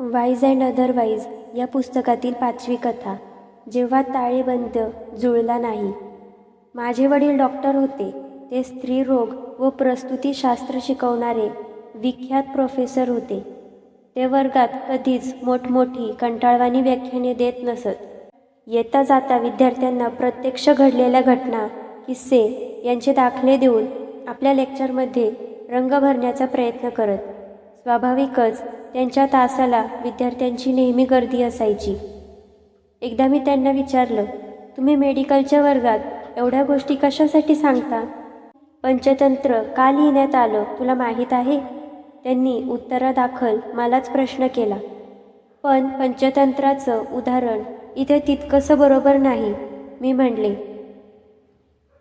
Wise and otherwise या पुस्तकातील पाचवी कथा. जेव्हा ताळेबंद जुळला नाही. माझे वडील डॉक्टर होते. ते स्त्रीरोग व प्रस्तुतीशास्त्र शिकवणारे विख्यात प्रोफेसर होते. ते वर्गात कधीच मोठमोठी कंटाळवाणी व्याख्याने देत नसत. येता जाता विद्यार्थ्यांना प्रत्यक्ष घडलेल्या घटना किस्से यांचे दाखले देऊन आपल्या लेक्चरमध्ये रंग भरण्याचा प्रयत्न करत. स्वाभाविकच त्यांच्या तासाला विद्यार्थ्यांची नेहमी गर्दी असायची. एकदा मी त्यांना विचारलं तुम्ही मेडिकलच्या वर्गात एवढ्या गोष्टी कशासाठी सांगता? पंचतंत्र का लिहिण्यात आलं तुला माहीत आहे? त्यांनी उत्तरादाखल मलाच प्रश्न केला. पण पंचतंत्राचं उदाहरण इथे तितकंसं बरोबर नाही मी म्हणले.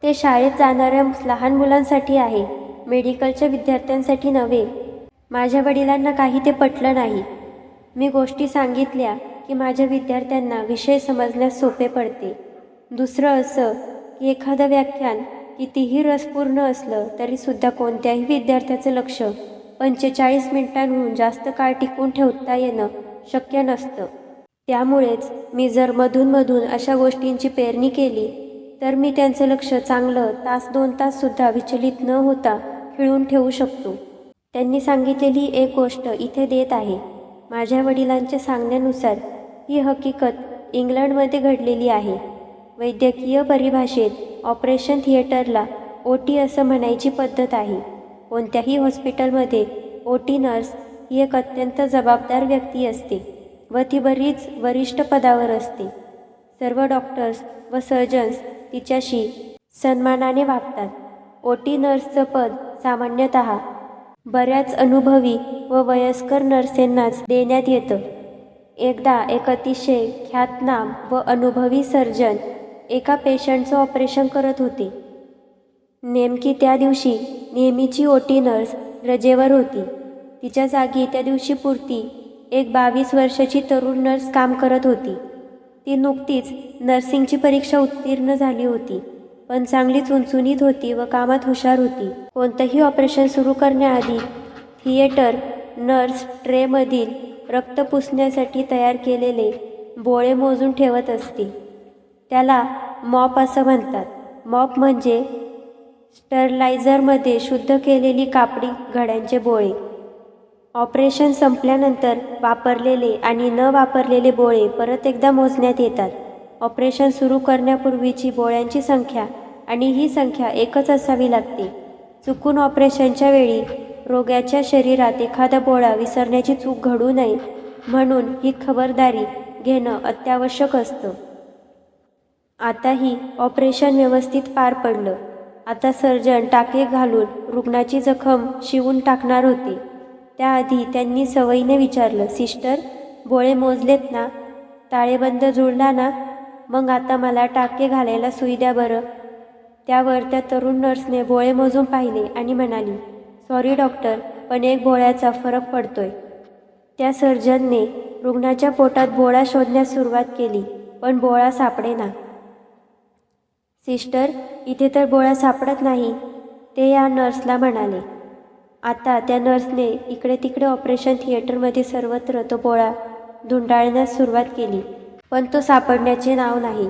ते शाळेत जाणाऱ्या लहान मुलांसाठी आहे मेडिकलच्या विद्यार्थ्यांसाठी नव्हे माझ्या वडिलांना काही ते पटलं नाही. मी गोष्टी सांगितल्या की माझ्या विद्यार्थ्यांना विषय समजण्यास सोपे पडते. दुसरं असं की एखादं व्याख्यान कितीही रसपूर्ण असलं तरीसुद्धा कोणत्याही विद्यार्थ्याचं लक्ष पंचेचाळीस मिनिटांहून जास्त काळ टिकून ठेवता येणं शक्य नसतं. त्यामुळेच मी जर मधूनमधून अशा गोष्टींची पेरणी केली तर मी त्यांचं लक्ष चांगलं तास दोन ताससुद्धा विचलित न होता खिळून ठेवू शकतो. त्यांनी सांगितलेली एक गोष्ट इथे देत आहे. माझ्या वडिलांच्या सांगण्यानुसार ही हकीकत इंग्लंडमध्ये घडलेली आहे. वैद्यकीय परिभाषेत ऑपरेशन थिएटरला ओ टी असं म्हणायची पद्धत आहे. कोणत्याही हॉस्पिटलमध्ये ओ टी नर्स ही एक अत्यंत जबाबदार व्यक्ती असते व ती बरीच वरिष्ठ पदावर असते. सर्व डॉक्टर्स व सर्जन्स तिच्याशी सन्मानाने वागतात. ओ टी नर्सचं पद सामान्यतः बऱ्याच अनुभवी व वयस्कर नर्सेंनाच देण्यात येतं. एकदा एक अतिशय ख्यातनाम व अनुभवी सर्जन एका पेशंटचं ऑपरेशन करत होते. नेमकी त्या दिवशी नेहमीची ओटी नर्स रजेवर होती. तिच्या जागी त्या दिवशी पुरती एक बावीस वर्षाची तरुण नर्स काम करत होती. ती नुकतीच नर्सिंगची परीक्षा उत्तीर्ण झाली होती. पण चांगली चुनचुनीत होती व कामात हुशार होती. कोणतंही ऑपरेशन सुरू करण्याआधी थिएटर नर्स ट्रेमधील रक्त पुसण्यासाठी तयार केलेले बोळे मोजून ठेवत असते. त्याला मॉप असं म्हणतात. मॉप म्हणजे स्टरलायझरमध्ये शुद्ध केलेली कापडी घड्यांचे बोळे. ऑपरेशन संपल्यानंतर वापरलेले आणि न वापरलेले बोळे परत एकदा मोजण्यात येतात. ऑपरेशन सुरू करण्यापूर्वीची बोळ्यांची संख्या आणि ही संख्या एकच असावी लागते. चुकून ऑपरेशनच्या वेळी रोग्याच्या शरीरात एखादा बोळा विसरण्याची चूक घडू नये म्हणून ही खबरदारी घेणं अत्यावश्यक असतं. आताही ऑपरेशन व्यवस्थित पार पडलं. आता सर्जन टाके घालून रुग्णाची जखम शिवून टाकणार होते. त्याआधी त्यांनी सवयीने विचारलं सिस्टर बोळे मोजलेत ना? ताळेबंद जुळला ना? मग आता मला टाके घालायला सुई द्या बरं. त्यावर त्या तरुण नर्सने बोळे मोजून पाहिले आणि म्हणाली सॉरी डॉक्टर पण एक बोळ्याचा फरक पडतोय. त्या सर्जनने रुग्णाच्या पोटात बोळा शोधण्यास सुरुवात केली पण बोळा सापडेना. सिस्टर इथे तर बोळा सापडत नाही ते या नर्सला म्हणाले. आता त्या नर्सने इकडे तिकडे ऑपरेशन थिएटरमध्ये सर्वत्र तो बोळा धुंडाळण्यास सुरुवात केली. पण तो सापडण्याचे नाव नाही.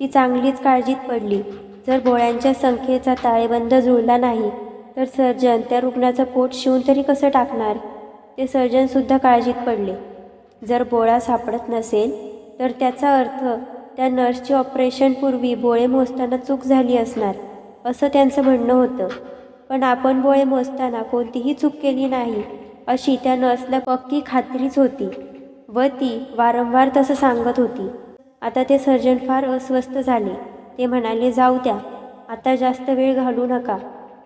ती चांगलीच काळजीत पडली. जर बोळ्यांच्या संख्येचा ताळेबंद जुळला नाही तर सर्जन त्या रुग्णाचं पोट शिवून तरी कसं टाकणार? ते सर्जनसुद्धा काळजीत पडले. जर बोळा सापडत नसेल तर त्याचा अर्थ त्या नर्सची ऑपरेशनपूर्वी बोळे मोजताना चूक झाली असणार असं त्यांचं म्हणणं होतं. पण आपण बोळे मोजताना कोणतीही चूक केली नाही अशी त्या नर्सला पक्की खात्रीच होती. व ती वारंवार तसं सांगत होती. आता ते सर्जन फार अस्वस्थ झाले. ते म्हणाले जाऊ द्या. आता जास्त वेळ घालू नका.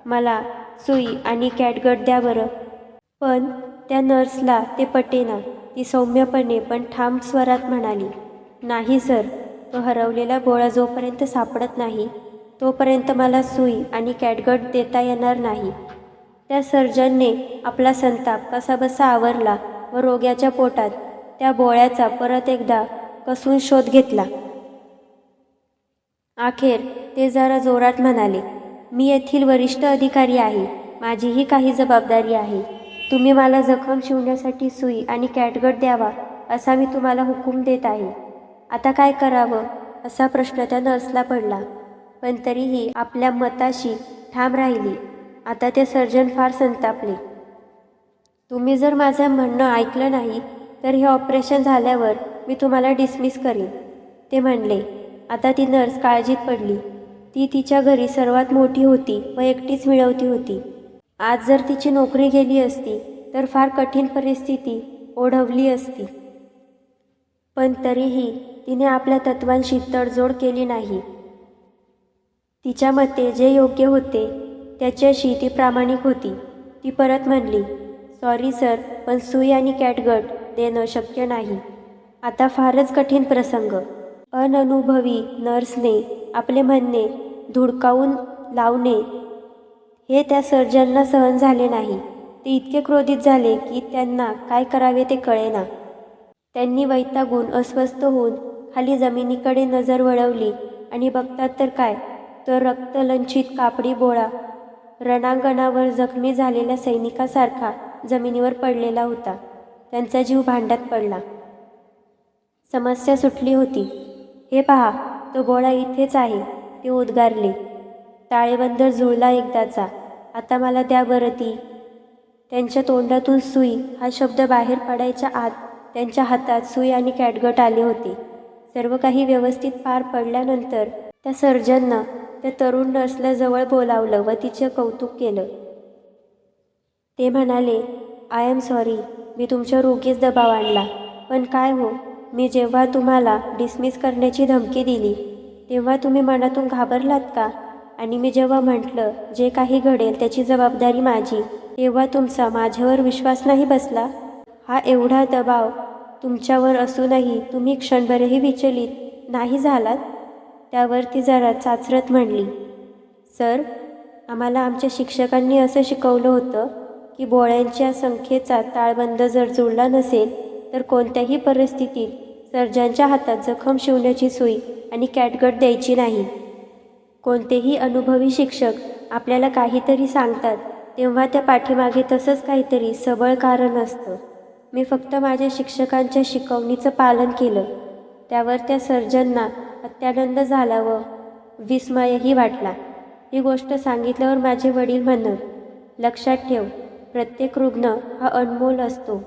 मला सुई आणि कॅटगट द्या बरं. पण त्या नर्सला ते पटेना. ती सौम्यपणे पण ठाम स्वरात म्हणाली नाही सर तो हरवलेला गोळा जोपर्यंत सापडत नाही तोपर्यंत मला सुई आणि कॅटगट देता येणार नाही. त्या सर्जनने आपला संताप कसाबसा आवरला व रोग्याच्या पोटात त्या बोळ्याचा परत एकदा कसून शोध घेतला. अखेर ते जरा जोरात म्हणाले मी येथील वरिष्ठ अधिकारी आहे. माझीही काही जबाबदारी आहे. तुम्ही मला जखम शिवण्यासाठी सुई आणि कॅटगट द्यावा असा मी तुम्हाला हुकूम देत आहे. आता काय करावं? असा प्रश्न त्या नर्सला पडला. पण तरीही आपल्या मताशी ठाम राहिली. आता ते सर्जन फार संतापले. तुम्ही जर माझं म्हणणं ऐकलं नाही तर हे ऑपरेशन झाल्यावर मी तुम्हाला डिसमिस करीन. ते म्हणले आता ती नर्स काळजीत पडली. ती तिच्या घरी सर्वात मोठी होती व एकटीच मिळवती होती. आज जर तिची नोकरी गेली असती तर फार कठीण परिस्थिती ओढवली असती. पण तरीही तिने आपल्या तत्वांशी तडजोड केली नाही. तिच्या मते जे योग्य होते त्याच्याशी ती प्रामाणिक होती. ती परत म्हणली सॉरी सर पण सुई आणि कॅटगट देणं शक्य नाही. आता फारच कठीण प्रसंग. अननुभवी नर्सने आपले म्हणणे धुडकावून लावणे. हे त्या सर्जनला सहन झाले नाही. ते इतके क्रोधित झाले की त्यांना काय करावे ते कळेना. त्यांनी वैतागून अस्वस्थ होऊन खाली जमिनीकडे नजर वळवली. आणि बघतात तर काय? तर रक्तलंचित कापडी बोळा. रणांगणावर जखमी झालेल्या सैनिकासारखा जमिनीवर पडलेला होता. त्यांचा जीव भांड्यात पडला. समस्या सुटली होती. हे पहा तो बोळा इथेच आहे. ते उद्गारले. ताळेबंदर जुळला एकदाचा. आता मला द्या बरं ती. त्यांच्या तोंडातून सुई हा शब्द बाहेर पडायच्या आत त्यांच्या हातात सुई आणि कॅटगट आले होते. सर्व काही व्यवस्थित पार पडल्यानंतर त्या सर्जननं त्या तरुण नर्सला जवळ बोलावलं व तिचे कौतुक केलं. ते म्हणाले आय एम सॉरी. मी तुमच्यावर उगीच दबाव आणला. पण काय हो मी जेव्हा तुम्हाला डिसमिस करण्याची धमकी दिली तेव्हा तुम्ही मनातून घाबरलात का? आणि मी जेव्हा म्हटलं जे काही घडेल त्याची जबाबदारी माझी तेव्हा तुमचा माझ्यावर विश्वास नाही बसला? हा एवढा दबाव तुमच्यावर असूनही तुम्ही क्षणभरही विचलित नाही झालात? त्यावर ती जरा चाचरत म्हणली सर आम्हाला आमच्या शिक्षकांनी असं शिकवलं होतं की बोळ्यांच्या संख्येचा ताळबंद जर जुळला नसेल तर कोणत्याही परिस्थितीत सर्जांच्या हातात जखम शिवण्याची सुई आणि कॅटगट द्यायची नाही. कोणतेही अनुभवी शिक्षक आपल्याला काहीतरी सांगतात तेव्हा त्या पाठीमागे तसंच काहीतरी सबळ कारण असतं. मी फक्त माझ्या शिक्षकांच्या शिकवणीचं पालन केलं. त्यावर त्या सर्जनना अत्यानंद झाला व विस्मयही वाटला. ही गोष्ट सांगितल्यावर माझे वडील म्हणत लक्षात ठेव प्रत्येक रुग्ण हा अनमोल असतो.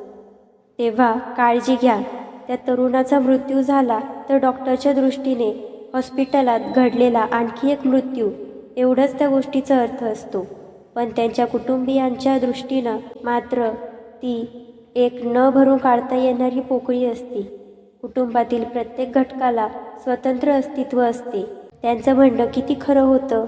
तेव्हा काळजी घ्या. त्या तरुणाचा मृत्यू झाला तर डॉक्टरच्या दृष्टीने हॉस्पिटलात घडलेला आणखी एक मृत्यू. एवढंच त्या गोष्टीचा अर्थ असतो. पण त्यांच्या कुटुंबियांच्या दृष्टीनं मात्र ती एक न भरून काढता येणारी पोकळी असते. कुटुंबातील प्रत्येक घटकाला स्वतंत्र अस्तित्व असते. त्यांचं म्हणणं किती खरं होतं?